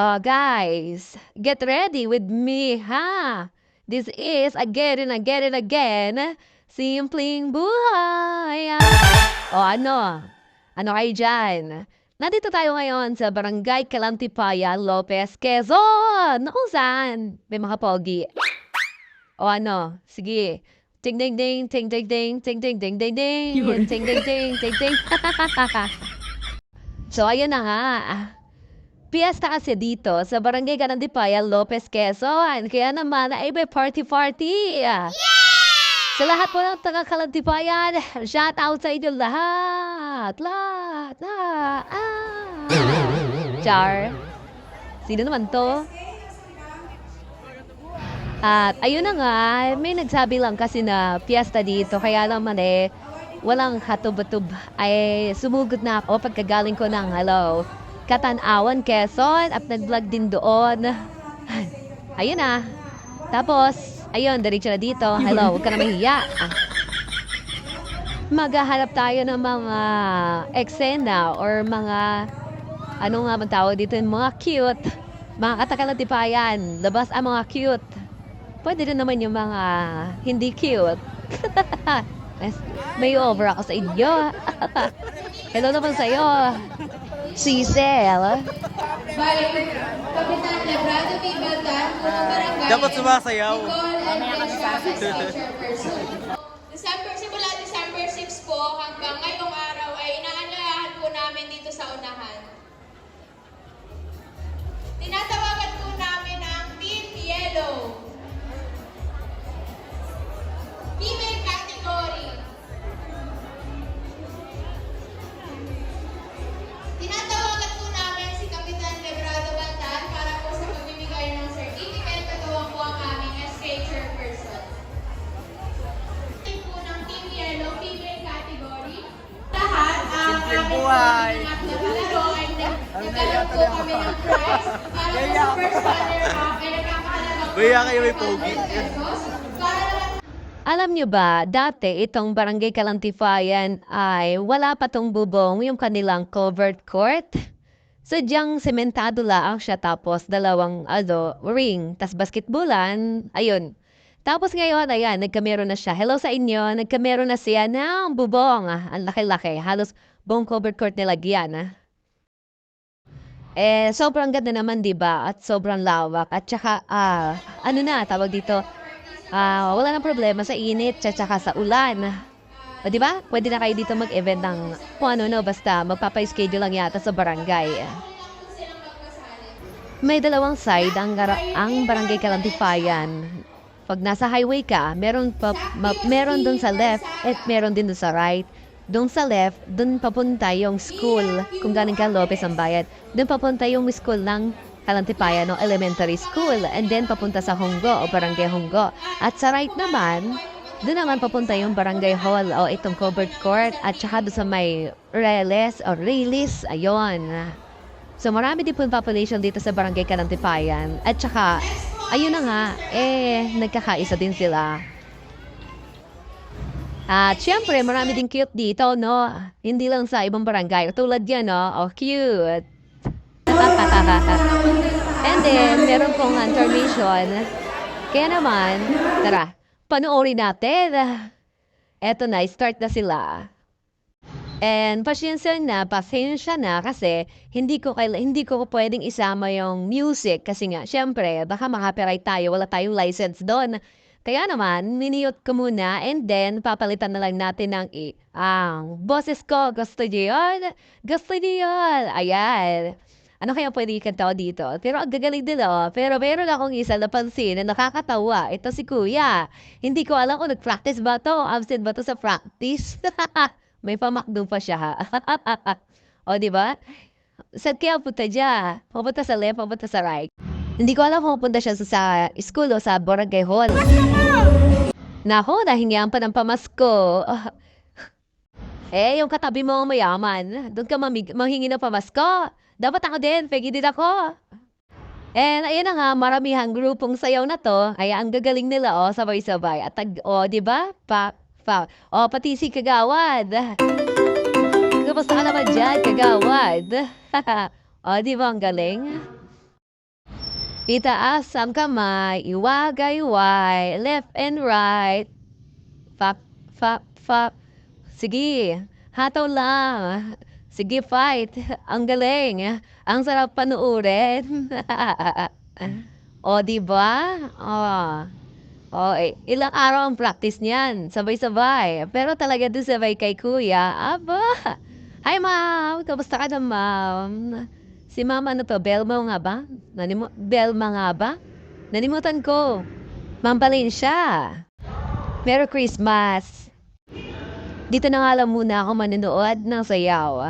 Uh, guys, get ready with me, ha? This is again and again and again, simpleng buhay. O ano? Ano kayo dyan? Nandito tayo ngayon sa Barangay Calantipaya, Lopez, Quezon. Kung saan may mga pogi. O ano? Sige. Ting ding ding, ting ding ding, ting ding ding ding ding, ting ding ding, ting ding. so ayun na nga. Piyesta kasi dito sa Barangay Ganandipaya, Lopez, Quezon. Kaya naman ay may party-party. Sa lahat po ng taga Kalantipayan, shout out sa inyo lahat. Lahat. lahat. Ah. Char. Sino naman to? At ayun na nga, may nagsabi lang kasi na piyesta dito. Kaya naman eh, walang hatub-tub. Ay sumugod na ako pagkagaling ko ng hello. Katanawan, Quezon at nag-vlog din doon. Ayun na. Tapos, ayun, diretso na dito. Hello, huwag ka na mahiya. Ah. Maghahanap tayo ng mga eksena or mga, ano nga man tawag dito, mga cute. Mga katakalatipayan. Labas ang mga cute. Pwede rin naman yung mga hindi cute. May over ako sa inyo. Hello naman sa'yo. Cecil. Balik, Kapitan Lebrado P. Baltan, punong barangay. Dapat sumasayaw. Nicole and chairperson. December, buhay. nagkaroon po kami ng prize para sa first runner-up ay nagkakahalaga po Baya kayo may pogi. 100 pesos para lang Alam nyo ba, dati itong Barangay Kalantifayan ay wala pa tong bubong yung kanilang covered court. Sadyang sementado lang siya tapos dalawang ano, ring, tas basketballan, ayun. Tapos ngayon, ayan, nagkamero na siya. Hello sa inyo, nagkamero na siya ng bubong. Ah, Ang laki-laki, halos buong covered court nilagyan. Ah. Eh, sobrang ganda naman, di ba? At sobrang lawak. At saka, ah, ano na, tawag dito, ah, wala nang problema sa init, at saka sa ulan. O, di ba? Pwede na kayo dito mag-event ng kung ano, no, basta magpapa-schedule lang yata sa barangay. May dalawang side ang, ang barangay Kalantipayan. Pag nasa highway ka, meron, pa, ma- meron dun sa left at meron din dun sa right. Doon sa left, doon papunta yung school. Kung galing ka Lopez ang bayad, doon papunta yung school ng Kalantipayan o elementary school. And then papunta sa Honggo o Barangay Honggo. At sa right naman, doon naman papunta yung Barangay Hall o itong covered court. At saka doon sa may reles o release, ayon. So marami din po population dito sa Barangay Kalantipayan. At saka, ayun na nga, eh, nagkakaisa din sila. At syempre, marami din cute dito, no? Hindi lang sa ibang barangay. Tulad yan, no? Oh, cute. And then, meron pong intermission. Kaya naman, tara, panoorin natin. Eto na, start na sila. And pasensya na, pasensya na kasi hindi ko kaila, hindi ko pwedeng isama yung music kasi nga, syempre, baka makapiright tayo, wala tayong license doon. Kaya naman, miniyot ko muna and then papalitan na lang natin ng i ang boses ko. Gusto niyo yun? Gusto niyo yun? Ayan. Ano kaya pwede ikanta ko dito? Pero ang gagaling din oh. Pero meron akong isa napansin na nakakatawa. Ito si Kuya. Hindi ko alam kung nag-practice ba to. Absent ba to sa practice? May pamakdo pa siya ha. o, di ba? Saan kaya punta dyan? Pupunta sa left, pupunta sa right. Hindi ko alam kung pupunta siya sa, sa school o sa barangay hall. Nako, nahingihan pa ng pamasko. eh, yung katabi mo mayaman. Doon ka mamig- manghingi ng pamasko. Dapat ako din, pegi din ako. And ayun na nga, maramihang grupong sayaw na to. Ay ang gagaling nila oh, sabay-sabay. At oh, di ba? Pa, pa, oh, pati si Kagawad. Kamusta ka naman dyan, Kagawad? oh, di ba ang galing? Itaas ang kamay, iwagay-way, left and right. Fap, fap, fap. Sige, hataw lang. Sige, fight. Ang galing. Ang sarap panuurin. o, di ba? O. O, eh, ilang araw ang practice niyan. Sabay-sabay. Pero talaga doon sabay kay kuya. Aba! Hi, ma'am! Kamusta ka na, ma'am? Si ma'am ano to? Belma nga ba? Nanimo Belma nga ba? Nanimutan ko. Ma'am Valencia. Merry Christmas! Dito na nga lang muna ako manonood ng sayaw. ah.